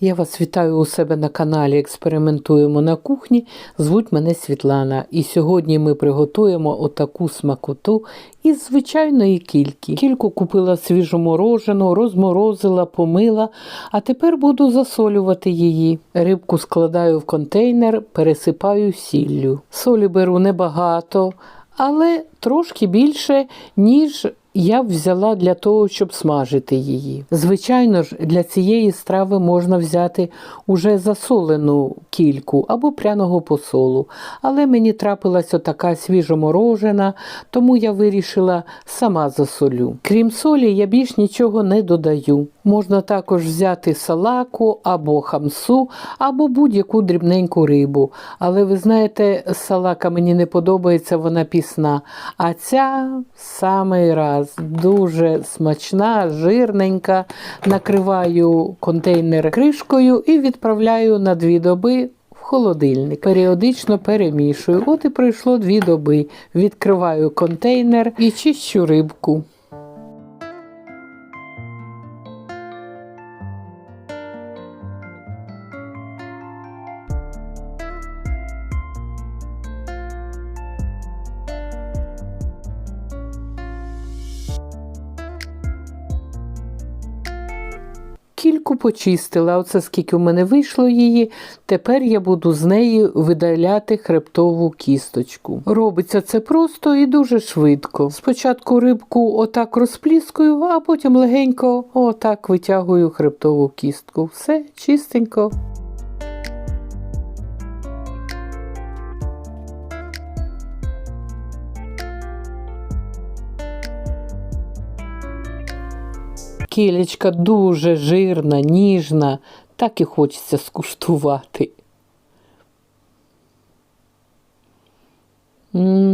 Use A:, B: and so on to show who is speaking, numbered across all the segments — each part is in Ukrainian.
A: Я вас вітаю у себе на каналі Експериментуємо на кухні. Звуть мене Світлана. І сьогодні ми приготуємо отаку смакоту із звичайної кільки. Кільку купила свіжу морожену, розморозила, помила, а тепер буду засолювати її. Рибку складаю в контейнер, пересипаю сіллю. Солі беру небагато, але трошки більше, ніж я взяла для того, щоб смажити її. Звичайно ж, для цієї страви можна взяти уже засолену кільку або пряного посолу. Але мені трапилась отака свіжоморожена, тому я вирішила сама засолю. Крім солі, я більш нічого не додаю. Можна також взяти салаку або хамсу, або будь-яку дрібненьку рибу. Але ви знаєте, салака мені не подобається, вона пісна. А ця самий раз дуже смачна, жирненька. Накриваю контейнер кришкою і відправляю на дві доби. Холодильник періодично перемішую. От і пройшло дві доби. Відкриваю контейнер і чищу рибку. Кільку почистила, оце скільки в мене вийшло її. Тепер я буду з неї видаляти хребтову кісточку. Робиться це просто і дуже швидко. Спочатку рибку отак розпліскую, а потім легенько отак витягую хребтову кістку. Все чистенько. Кілечка дуже жирна, ніжна, так і хочеться скуштувати. М,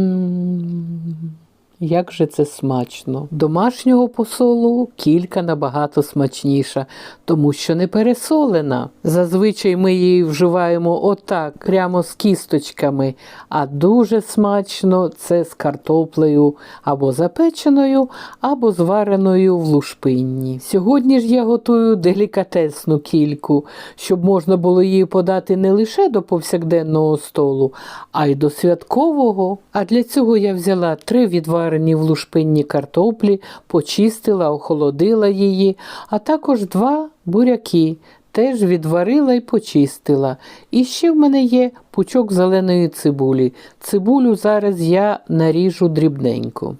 A: Як же це смачно. Домашнього посолу кілька набагато смачніша, тому що не пересолена. Зазвичай ми її вживаємо отак, прямо з кісточками, а дуже смачно це з картоплею або запеченою, або звареною в лушпинні. Сьогодні ж я готую делікатесну кільку, щоб можна було її подати не лише до повсякденного столу, а й до святкового. А для цього я взяла три відварені в лушпинні картоплі, почистила, охолодила її, а також два буряки. Теж відварила і почистила. І ще в мене є пучок зеленої цибулі. Цибулю зараз я наріжу дрібненько.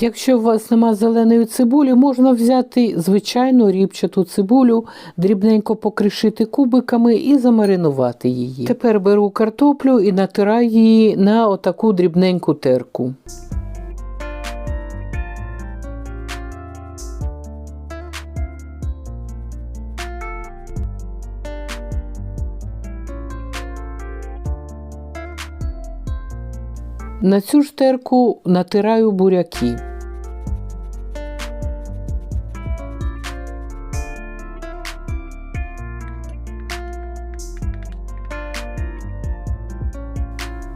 A: Якщо у вас нема зеленої цибулі, можна взяти звичайну рібчату цибулю, дрібненько покришити кубиками і замаринувати її. Тепер беру картоплю і натираю її на отаку дрібненьку терку. На цю ж терку натираю буряки.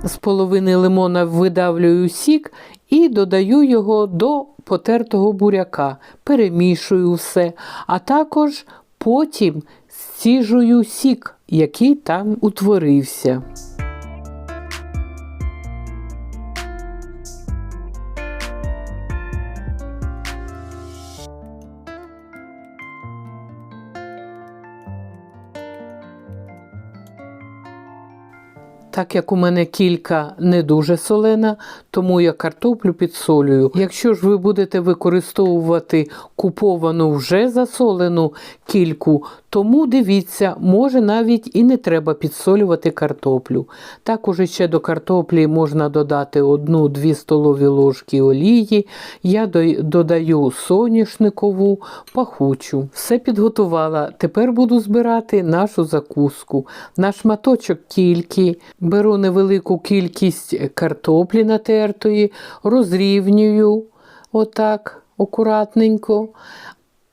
A: З половини лимона видавлюю сік і додаю його до потертого буряка, перемішую все, а також потім стіжую сік, який там утворився. Так як у мене кілька не дуже солена, тому я картоплю підсолюю. Якщо ж ви будете використовувати куповану вже засолену кільку, тому дивіться, може навіть і не треба підсолювати картоплю. Також ще до картоплі можна додати 1-2 столові ложки олії. Я додаю соняшникову, пахучу. Все підготувала. Тепер буду збирати нашу закуску. На шматочок кільки. Беру невелику кількість картоплі натертої, розрівнюю отак акуратненько.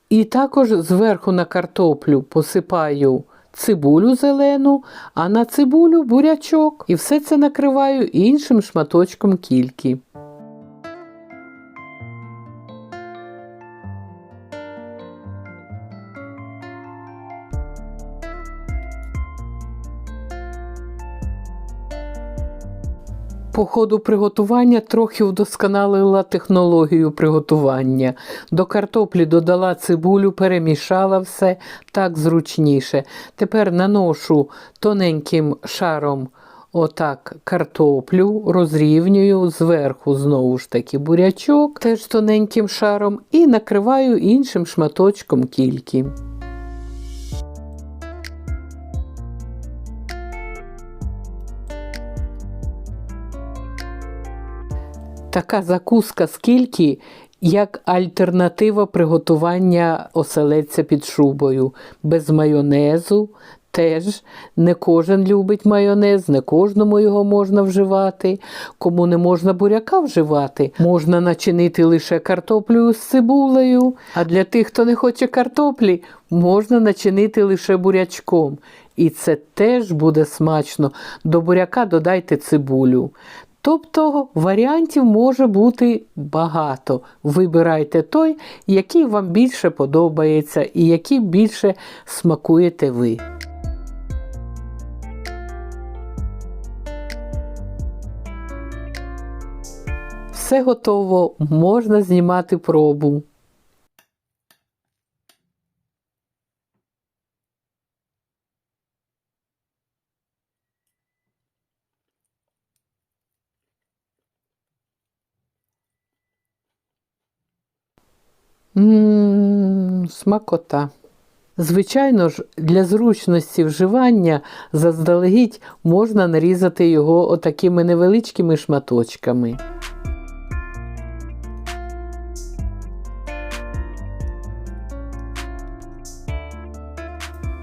A: І також зверху на картоплю посипаю цибулю зелену, а на цибулю бурячок. І все це накриваю іншим шматочком кільки. По ходу приготування трохи вдосконалила технологію приготування. До картоплі додала цибулю, перемішала все так зручніше. Тепер наношу тоненьким шаром отак картоплю, розрівнюю зверху знову ж таки бурячок, теж тоненьким шаром, і накриваю іншим шматочком кільки. Така закуска скільки, як альтернатива приготування оселедця під шубою, без майонезу. Теж не кожен любить майонез, не кожному його можна вживати. Кому не можна буряка вживати, можна начинити лише картоплею з цибулею. А для тих, хто не хоче картоплі, можна начинити лише бурячком. І це теж буде смачно. До буряка додайте цибулю. Тобто варіантів може бути багато. Вибирайте той, який вам більше подобається і який більше смакуєте ви. Все готово, можна знімати пробу. Ммм, смакота. Звичайно ж, для зручності вживання заздалегідь можна нарізати його отакими невеличкими шматочками.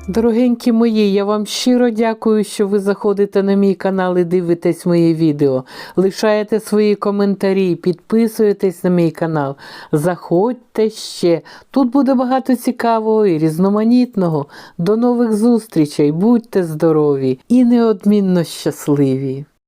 A: Дорогенькі мої, я вам щиро дякую, що ви заходите на мій канал і дивитесь мої відео. Лишаєте свої коментарі, підписуєтесь на мій канал. Заходьте ще. Тут буде багато цікавого і різноманітного. До нових зустрічей, будьте здорові і неодмінно щасливі!